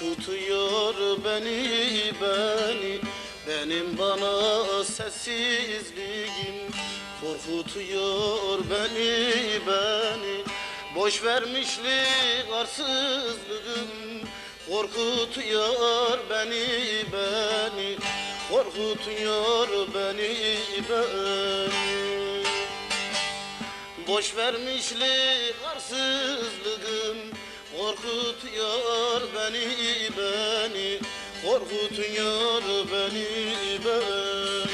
Korkutuyor beni beni. Benim bana sessizliğim. Korkutuyor beni beni. Boş vermişlik arsızlığım. Korkutuyor beni beni. Korkutuyor beni beni. Boş vermişlik arsızlığım beni beni Korkutuyor beni beni.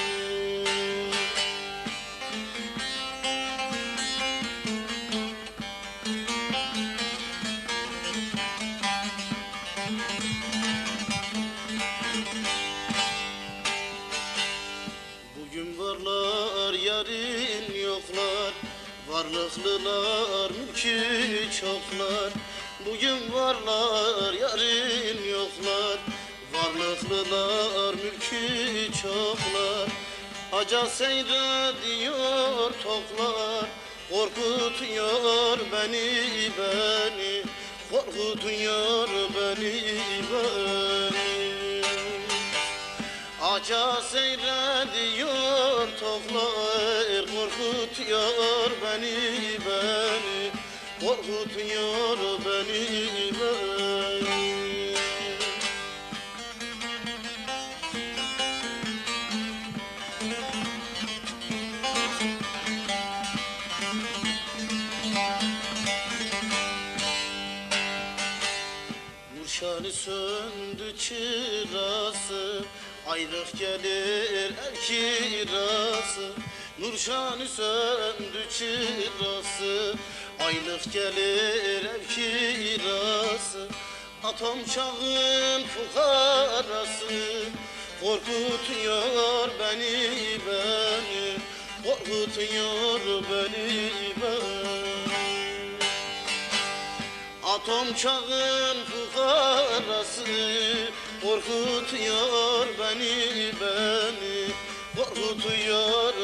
Bugün varlar yarın yoklar. Varlıklılar mülkü çoklar. Bugün varlar yarın yoklar Varlıklılar mülkü çoklar. Aca seyrediyor toklar Korkutuyor beni beni. Korkutuyor beni beni. Aca seyrediyor toklar Korkutuyor beni beni. Korkutuyor beni beni Nurşanı söndü çırası Ayrık gelir er kirası Nurşanı söndü çırası Aylık gelir ev kirası Atom çağın fukarası Korkutuyor beni beni Korkutuyor beni beni Atom çağın fukarası Korkutuyor beni beni Korkutuyor